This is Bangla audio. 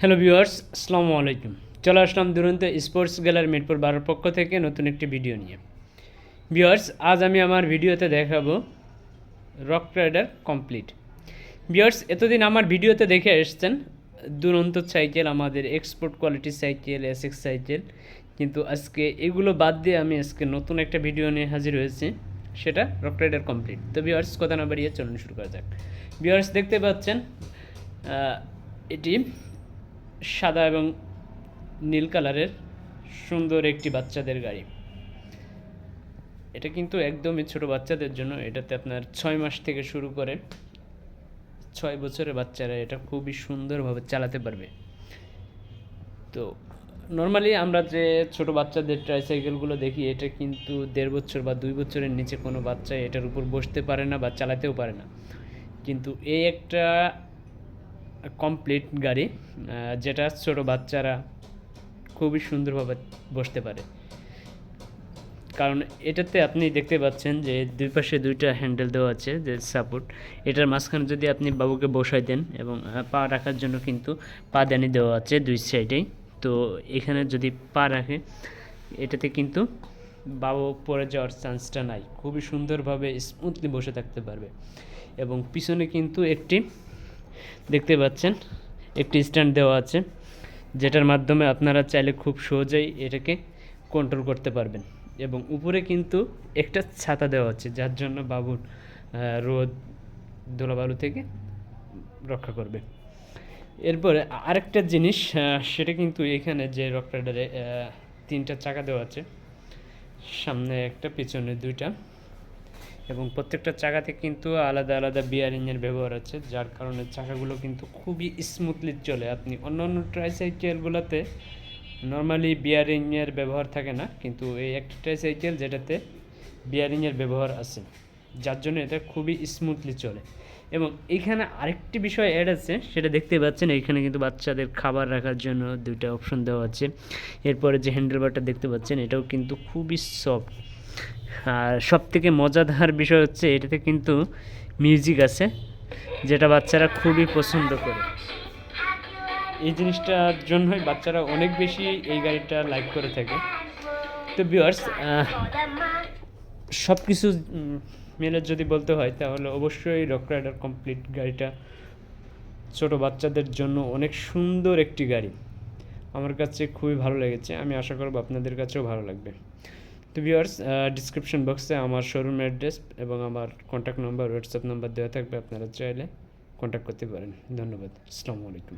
হ্যালো ভিউয়ার্স আসসালামু আলাইকুম চলে আসলাম দুরন্ত স্পোর্টস গ্যালারি মিরপুর বারোর পক্ষ থেকে নতুন একটি ভিডিও নিয়ে। ভিউয়ার্স আজ আমি আমার ভিডিওতে দেখাবো রক রাইডার কমপ্লিট ভিউয়ার্স এতদিন আমার ভিডিওতে দেখে এসছেন দুরন্ত সাইকেল আমাদের export quality cycle SX cycle কিন্তু আজকে এগুলো বাদ দিয়ে আমি আজকে নতুন একটা ভিডিও নিয়ে হাজির হয়েছি, সেটা রক রাইডার কমপ্লিট তো ভিউয়ার্স কথা না বাড়িয়ে চলুন শুরু করা যাক। ভিউয়ার্স দেখতে পাচ্ছেন এটি সাদা এবং নীল কালারের সুন্দর একটি বাচ্চাদের গাড়ি। এটা কিন্তু একদমই ছোট বাচ্চাদের জন্য। এটাতে আপনার ছয় মাস থেকে শুরু করে ছয় বছরের বাচ্চারা এটা খুবই সুন্দরভাবে চালাতে পারবে। তো নর্মালি আমরা যে ছোট বাচ্চাদের ট্রাইসাইকেলগুলো দেখি, এটা কিন্তু দেড় বছর বা দুই বছরের নিচে কোনো বাচ্চা এটার উপর বসতে পারে না বা চালাতেও পারে না। কিন্তু এই একটা কমপ্লিট গাড়ি যেটা ছোট বাচ্চারা খুবই সুন্দরভাবে বসতে পারে। কারণ এটাতে আপনি দেখতে পাচ্ছেন যে দুই পাশে দুইটা হ্যান্ডেল দেওয়া আছে, যে সাপোর্ট এটার মাঝখানে যদি আপনি বাবুকে বসাই দেন এবং পা রাখার জন্য কিন্তু পাদানি দেওয়া আছে দুই সাইডেই তো এখানে যদি পা রাখে, এটাতে কিন্তু বাবু পড়ে যাওয়ার চান্সটা নাই। খুবই সুন্দরভাবে স্মুথলি বসে থাকতে পারবে। এবং পিছনে কিন্তু একটি দেখতে পাচ্ছেন, একটি স্ট্যান্ড দেওয়া আছে, যেটার মাধ্যমে আপনারা চাইলে খুব সহজেই এটাকে কন্ট্রোল করতে পারবেন। এবং উপরে কিন্তু একটা ছাতা দেওয়া আছে, যার জন্য বাবুর রোদ ধুলাবালু থেকে রক্ষা করবে। এরপরে আরেকটা জিনিস সেটা কিন্তু এখানে যে রক রাইডারে তিনটা চাকা দেওয়া আছে, সামনে একটা, পিছনে দুইটা। এবং প্রত্যেকটা চাকাতে কিন্তু আলাদা আলাদা বিয়ারিংয়ের ব্যবহার আছে, যার কারণে চাকাগুলো কিন্তু খুবই স্মুথলি চলে। আপনি অন্য অন্য ট্রাইসাইকেলগুলোতে নর্মালি বিয়ারিংয়ের ব্যবহার থাকে না, কিন্তু এই একটা ট্রাইসাইকেল যেটাতে বিয়ারিংয়ের ব্যবহার আছে, যার জন্য এটা খুবই স্মুথলি চলে। এবং এখানে আরেকটি বিষয় অ্যাড আছে, সেটা দেখতে পাচ্ছেন, এখানে কিন্তু বাচ্চাদের খাবার রাখার জন্য দুইটা অপশন দেওয়া আছে। এরপরে যে হ্যান্ডেলবারটা দেখতে পাচ্ছেন, এটাও কিন্তু খুবই সফট আর সব থেকে মজাদার বিষয় হচ্ছে এটাতে কিন্তু মিউজিক আছে, যেটা বাচ্চারা খুবই পছন্দ করে। এই জিনিসটার জন্যই বাচ্চারা অনেক বেশি এই গাড়িটা লাইক করে থাকে। তো ভিউয়ার্স সব কিছু মিলে যদি বলতে হয়, তাহলে অবশ্যই রক রাইডার কমপ্লিট গাড়িটা ছোট বাচ্চাদের জন্য অনেক সুন্দর একটি গাড়ি। আমার কাছে খুবই ভালো লেগেছে, আমি আশা করব আপনাদের কাছেও ভালো লাগবে। তো ভিউয়ার্স ডিসক্রিপশন বক্সে আমার শোরুম অ্যাড্রেস এবং আমার কন্ট্যাক্ট নাম্বার হোয়াটসঅ্যাপ নম্বর দেওয়া থাকবে, আপনারা চাইলে কন্ট্যাক্ট করতে পারেন। ধন্যবাদ। আসসালামু আলাইকুম।